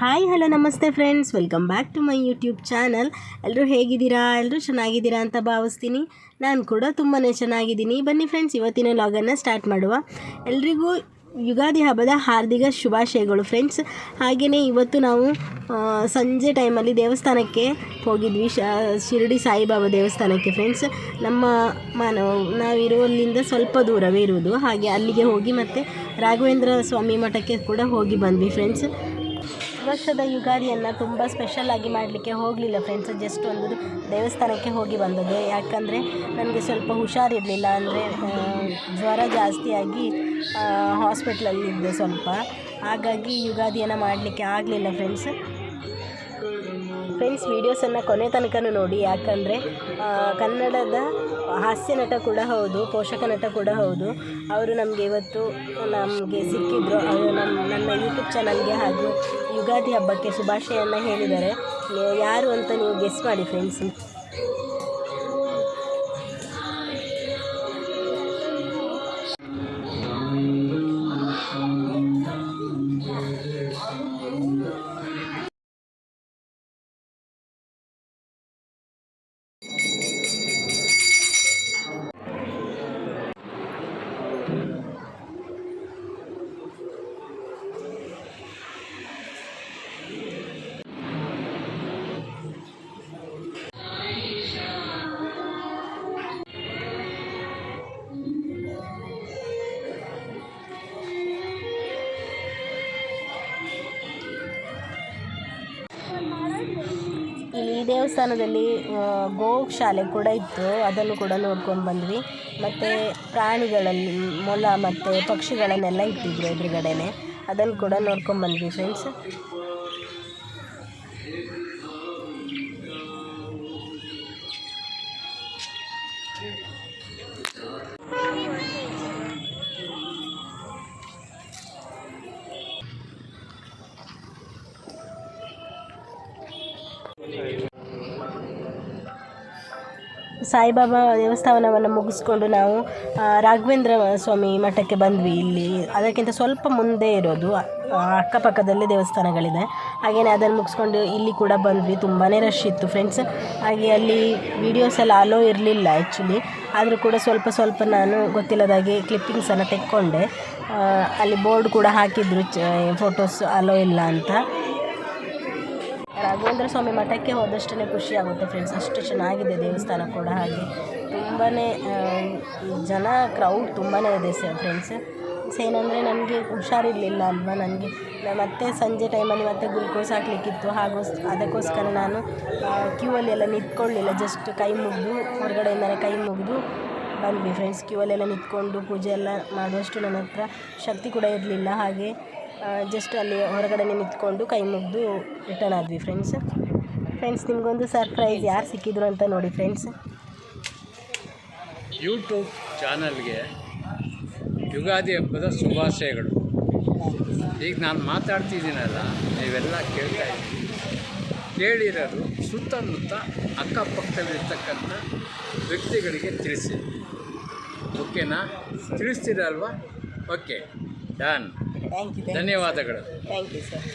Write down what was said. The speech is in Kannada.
ಹಾಯ್ ಹಲೋ ನಮಸ್ತೆ friends welcome back to my YouTube channel ಎಲ್ಲರೂ ಹೇಗಿದ್ದೀರಾ? ಎಲ್ಲರೂ ಚೆನ್ನಾಗಿದ್ದೀರಾ ಅಂತ ಭಾವಿಸ್ತೀನಿ. ನಾನು ಕೂಡ ತುಂಬಾ ಚೆನ್ನಾಗಿದ್ದೀನಿ. ಬನ್ನಿ ಫ್ರೆಂಡ್ಸ್ ಇವತ್ತಿನ ಲಾಗನ್ನು ಸ್ಟಾರ್ಟ್ ಮಾಡುವ. ಎಲ್ರಿಗೂ ಯುಗಾದಿ ಹಬ್ಬದ ಹಾರ್ದಿಕ ಶುಭಾಶಯಗಳು ಫ್ರೆಂಡ್ಸ್ ಹಾಗೆಯೇ ಇವತ್ತು ನಾವು ಸಂಜೆ ಟೈಮಲ್ಲಿ ದೇವಸ್ಥಾನಕ್ಕೆ ಹೋಗಿದ್ವಿ. ಶಿರಡಿ ಸಾಯಿಬಾಬಾ ದೇವಸ್ಥಾನಕ್ಕೆ ಫ್ರೆಂಡ್ಸ್ ನಮ್ಮ ಮನ ನಾವಿರೋಲ್ಲಿಂದ ಸ್ವಲ್ಪ ದೂರವೇ ಇರುವುದು. ಹಾಗೆ ಅಲ್ಲಿಗೆ ಹೋಗಿ ಮತ್ತು ರಾಘವೇಂದ್ರ ಸ್ವಾಮಿ ಮಠಕ್ಕೆ ಕೂಡ ಹೋಗಿ ಬಂದ್ವಿ ಫ್ರೆಂಡ್ಸ್ ವರ್ಷದ ಯುಗಾದಿಯನ್ನು ತುಂಬ ಸ್ಪೆಷಲ್ ಆಗಿ ಮಾಡಲಿಕ್ಕೆ ಹೋಗಲಿಲ್ಲ ಫ್ರೆಂಡ್ಸ್ ಜಸ್ಟ್ ಒಂದು ದೇವಸ್ಥಾನಕ್ಕೆ ಹೋಗಿ ಬಂದದ್ದು. ಯಾಕಂದರೆ ನನಗೆ ಸ್ವಲ್ಪ ಹುಷಾರಿರಲಿಲ್ಲ ಅಂದರೆ ಜ್ವರ ಜಾಸ್ತಿಯಾಗಿ ಹಾಸ್ಪಿಟ್ಲಲ್ಲಿದ್ದೆ ಸ್ವಲ್ಪ. ಹಾಗಾಗಿ ಯುಗಾದಿಯನ್ನು ಮಾಡಲಿಕ್ಕೆ ಆಗಲಿಲ್ಲ ಫ್ರೆಂಡ್ಸ್ ಫ್ರೆಂಡ್ಸ್ ವೀಡಿಯೋಸನ್ನು ಕೊನೆ ತನಕನೂ ನೋಡಿ. ಯಾಕಂದರೆ ಕನ್ನಡದ ಹಾಸ್ಯ ನಟ ಕೂಡ ಹೌದು, ಪೋಷಕ ನಟ ಕೂಡ ಹೌದು. ಅವರು ನಮಗೆ ಇವತ್ತು ನಮಗೆ ಸಿಕ್ಕಿದ್ರು, ಅವರು ನಮ್ಮ ನನ್ನ ಯೂಟ್ಯೂಬ್ ಚಾನಲ್ಗೆ ಹಾಗೂ ಯುಗಾದಿ ಹಬ್ಬಕ್ಕೆ ಶುಭಾಶಯವನ್ನು ಹೇಳಿದ್ದಾರೆ. ಯಾರು ಅಂತ ನೀವು ಗೆಸ್ ಮಾಡಿ ಫ್ರೆಂಡ್ಸ್ ಈ ದೇವಸ್ಥಾನದಲ್ಲಿ ಗೋಶಾಲೆ ಕೂಡ ಇತ್ತು. ಅದನ್ನು ಕೂಡ ನೋಡ್ಕೊಂಡು ಬಂದ್ವಿ. ಮತ್ತು ಪ್ರಾಣಿಗಳಲ್ಲಿ ಮೊಲ ಮತ್ತು ಪಕ್ಷಿಗಳನ್ನೆಲ್ಲ ಇಟ್ಟಿದ್ರು ಎದುರುಗಡೆನೆ. ಅದನ್ನು ಕೂಡ ನೋಡ್ಕೊಂಡು ಬಂದ್ವಿ ಫ್ರೆಂಡ್ಸ್ ಸಾಯಿಬಾಬಾ ದೇವಸ್ಥಾನವನ್ನು ಮುಗಿಸ್ಕೊಂಡು ನಾವು ರಾಘವೇಂದ್ರ ಸ್ವಾಮಿ ಮಠಕ್ಕೆ ಬಂದ್ವಿ ಇಲ್ಲಿ. ಅದಕ್ಕಿಂತ ಸ್ವಲ್ಪ ಮುಂದೆ ಇರೋದು ಅಕ್ಕಪಕ್ಕದಲ್ಲೇ ದೇವಸ್ಥಾನಗಳಿದೆ. ಹಾಗೆಯೇ ಅದನ್ನು ಮುಗಿಸ್ಕೊಂಡು ಇಲ್ಲಿ ಕೂಡ ಬಂದ್ವಿ. ತುಂಬಾ ರಶ್ ಇತ್ತು ಫ್ರೆಂಡ್ಸ್ ಹಾಗೆ ಅಲ್ಲಿ ವೀಡಿಯೋಸ್ ಎಲ್ಲ ಅಲೋ ಇರಲಿಲ್ಲ ಆ್ಯಕ್ಚುಲಿ ಆದರೂ ಕೂಡ ಸ್ವಲ್ಪ ಸ್ವಲ್ಪ ನಾನು ಗೊತ್ತಿಲ್ಲದಾಗೆ ಕ್ಲಿಪ್ಪಿಂಗ್ಸನ್ನು ತೆಕ್ಕೊಂಡೆ. ಅಲ್ಲಿ ಬೋರ್ಡ್ ಕೂಡ ಹಾಕಿದ್ರು ಫೋಟೋಸ್ ಅಲೋ ಇಲ್ಲ ಅಂತ. ರಾಘವೇಂದ್ರ ಸ್ವಾಮಿ ಮಠಕ್ಕೆ ಹೋದಷ್ಟೇ ಖುಷಿ ಆಗುತ್ತೆ ಫ್ರೆಂಡ್ಸ್ ಅಷ್ಟು ಚೆನ್ನಾಗಿದೆ ದೇವಸ್ಥಾನ ಕೂಡ ಹಾಗೆ. ತುಂಬಾ ಜನ ಕ್ರೌಡ್ ತುಂಬಾ ಇದೆ ಸರ್ ಫ್ರೆಂಡ್ಸ್ ಏನಂದರೆ ನನಗೆ ಹುಷಾರಿರಲಿಲ್ಲ ಅಲ್ವಾ? ನನಗೆ ಮತ್ತೆ ಸಂಜೆ ಟೈಮಲ್ಲಿ ಮತ್ತೆ ಗ್ಲುಕೋಸ್ ಹಾಕಲಿಕ್ಕಿತ್ತು. ಹಾಗೂ, ಅದಕ್ಕೋಸ್ಕರ ನಾನು ಕ್ಯೂ ಎಲ್ಲ ನಿಂತ್ಕೊಳ್ಳಿಲ್ಲ. ಜಸ್ಟ್ ಕೈ ಮುಗಿದು ಹೊರಗಡೆಯಿಂದಲೇ ಕೈ ಮುಗಿದು ಬಂದ್ವಿ ಫ್ರೆಂಡ್ಸ್ ಕ್ಯೂ ಅಲ್ಲೆಲ್ಲ ನಿಂತ್ಕೊಂಡು ಪೂಜೆ ಎಲ್ಲ ಮಾಡುವಷ್ಟು ನನ್ನ ಹತ್ರ ಶಕ್ತಿ ಕೂಡ ಇರಲಿಲ್ಲ. ಹಾಗೆ ಜಸ್ಟ್ ಅಲ್ಲಿ ಹೊರಗಡೆ ನಿಂತ್ಕೊಂಡು ಕೈ ಮುಗಿದು ರಿಟರ್ನ್ ಆದ್ವಿ ಫ್ರೆಂಡ್ಸ್ ಫ್ರೆಂಡ್ಸ್ ನಿಮಗೊಂದು ಸರ್ಪ್ರೈಸ್ ಯಾರು ಸಿಕ್ಕಿದ್ರು ಅಂತ ನೋಡಿ ಫ್ರೆಂಡ್ಸ್ ಯೂಟ್ಯೂಬ್ ಚಾನಲ್ಗೆ ಯುಗಾದಿ ಹಬ್ಬದ ಶುಭಾಶಯಗಳು. ಈಗ ನಾನು ಮಾತಾಡ್ತಿದ್ದೀನಲ್ಲ, ನೀವೆಲ್ಲ ಕೇಳ್ತಾ ಇದ್ದೀವಿ ಕೇಳಿರೋದು ಸುತ್ತಮುತ್ತ ಅಕ್ಕಪಕ್ಕದಲ್ಲಿರ್ತಕ್ಕಂಥ ವ್ಯಕ್ತಿಗಳಿಗೆ ತಿಳಿಸಿ. ಓಕೆನಾ ತಿಳಿಸ್ತೀರಲ್ವಾ? ಓಕೆ ಡನ್ ಥ್ಯಾಂಕ್ ಯು ಧನ್ಯವಾದಗಳು ಥ್ಯಾಂಕ್ ಯು ಸರ್